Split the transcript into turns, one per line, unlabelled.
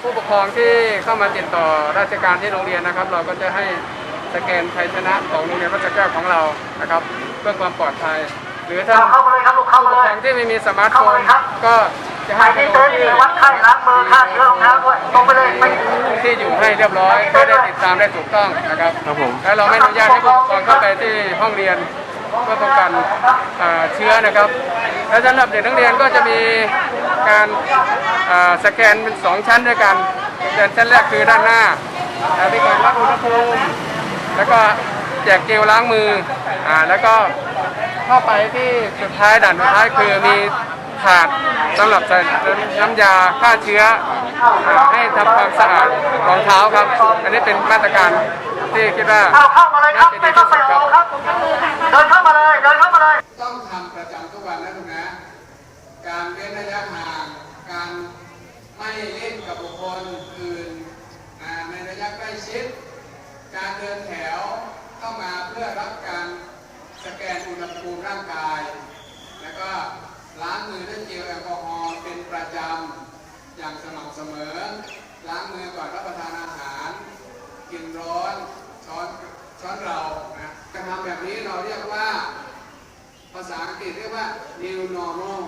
ผู้ปกครองที่เข้ามาติดต่อราชการที่โรงเรียนนะครับ เราก็จะให้สแกนไทยชนะของโรงเรียนวัดสระแก้วของเรานะครับ เพื่อความปลอดภัย หรือถ้า
เข้ามาเลยครับลูกเข้า
ผู้
มา
ปก
เล
คร
ย
องที่ไม่มีสมาร์ทโฟ
เข้ามาเล
น
ยครับ
ก็จะ
ไป
ให้ไป
ที่
ล
เต็น
ง
ท์
ที่
วัดไข้ล้างมือฆ่าเชื้อรองเท้าด้วยตรงไปเลยไป
ที่อยู่ให้เรียบร้อยเพื่อได้ติดตามได้ถูกต้องนะครับ
ครับผม
และเราไม่อนุญาตให้ผู้ปกครองเข้าไปที่ห้องเรียนเพื่อป้องกันอ่าเชื้อนะครับ และสำหรับเด็กนักเรียนก็จะมีการอ่าสแกนเป็นสองชั้นด้วยกันแต่ชั้นแรกคือด้านหน้าอ่ามีการวัดอุณหภูมิแล้วก็แจกเจลล้างมืออ่าแล้วก็เข้าไปที่สุดท้ายด่านสุดท้ายคือมีถาดสำหรับใส่น้ำยาฆ่าเชื้ออ่าให้ทำความสะอาดรองเท้าครับ อันนี้เป็นมาตรการที่คิดว่า
เอาเข้ามาเลยครับ
น่าจะ
ไม่
ดี
ต้อง
ที่
ใส่
สุด
โอ
ครับ
ครับเดินเข้ามาเลยเดินเข้ามาเลย
วันนะทุกนะ การเว้นระยะห่าง การไม่เล่นกับบุคคลอื่นในระยะใกล้ชิด การเดินแถวเข้ามาเพื่อรับการสแกนอุณหภูมิร่างกาย แล้วก็ล้างมือด้วยเจลแอลกอฮอล์เป็นประจำอย่างสม่ำเสมอ ล้างมือก่อนรับประทานอาหาร กินร้อนช้อนช้อนเรานะการทำแบบนี้เราเรียกว่า ภาษาอังกฤษเรียกว่า new normal